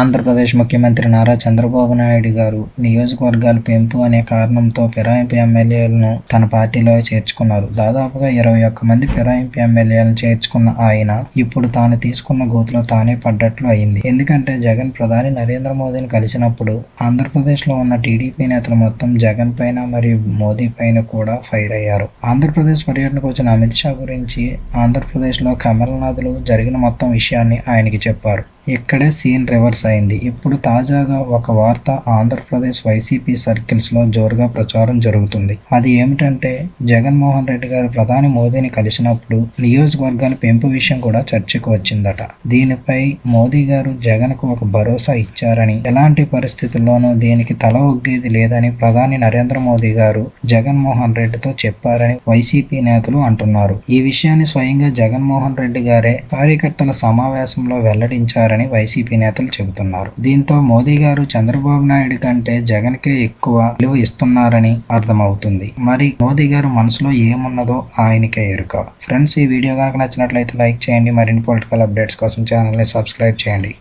ఆంధ్రప్రదేశ్ ముఖ్యమంత్రి నారా చంద్రబాబు నాయుడు గారు నియోజకవర్గాల పెంపు అనే కారణంతో ఫిరాయింపు ఎమ్మెల్యేలను తన పార్టీలో చేర్చుకున్నారు. దాదాపుగా ఇరవై ఒక్క మంది ఫిరాయింపు ఎమ్మెల్యేలను చేర్చుకున్న ఆయన ఇప్పుడు తాను తీసుకున్న గోతులో తానే పడ్డట్లు అయింది. ఎందుకంటే జగన్ ప్రధాని నరేంద్ర మోదీని కలిసినప్పుడు ఆంధ్రప్రదేశ్లో ఉన్న టీడీపీ నేతలు మొత్తం జగన్ పైన మరియు మోదీ పైన కూడా ఫైర్ అయ్యారు. ఆంధ్రప్రదేశ్ పర్యటనకు వచ్చిన అమిత్ షా గురించి ఆంధ్రప్రదేశ్లో కమల్నాథులు జరిగిన మొత్తం విషయాన్ని ఆయనకి చెప్పారు. ఇక్కడే సీన్ రివర్స్ అయింది. ఇప్పుడు తాజాగా ఒక వార్త ఆంధ్రప్రదేశ్ వైసీపీ సర్కిల్స్లో జోరుగా ప్రచారం జరుగుతుంది. అది ఏమిటంటే జగన్మోహన్ రెడ్డి గారు ప్రధాని మోదీని కలిసినప్పుడు నియోజకవర్గాల పెంపు విషయం కూడా చర్చకు వచ్చిందట. దీనిపై మోదీ గారు జగన్కు ఒక భరోసా ఇచ్చారని ఎలాంటి పరిస్థితుల్లోనూ దీనికి తల ఒగ్గేది లేదని ప్రధాని నరేంద్ర మోదీ గారు జగన్మోహన్ రెడ్డితో చెప్పారని వైసీపీ నేతలు అంటున్నారు. ఈ విషయాన్ని స్వయంగా జగన్మోహన్ రెడ్డి గారే కార్యకర్తల సమావేశంలో వెల్లడించారని వైసీపీ నేతలు చెబుతున్నారు. దీంతో మోదీ గారు చంద్రబాబు నాయుడు కంటే జగన్ కే ఎక్కువ విలువ ఇస్తున్నారని అర్థమవుతుంది. మరి మోదీ గారు మనసులో ఏమున్నదో ఆయనకే ఎరుక. ఫ్రెండ్స్ ఈ వీడియో కనుక నచ్చినట్లయితే లైక్ చేయండి. మరిన్ని పొలిటికల్ అప్డేట్స్ కోసం ఛానల్ని సబ్స్క్రైబ్ చేయండి.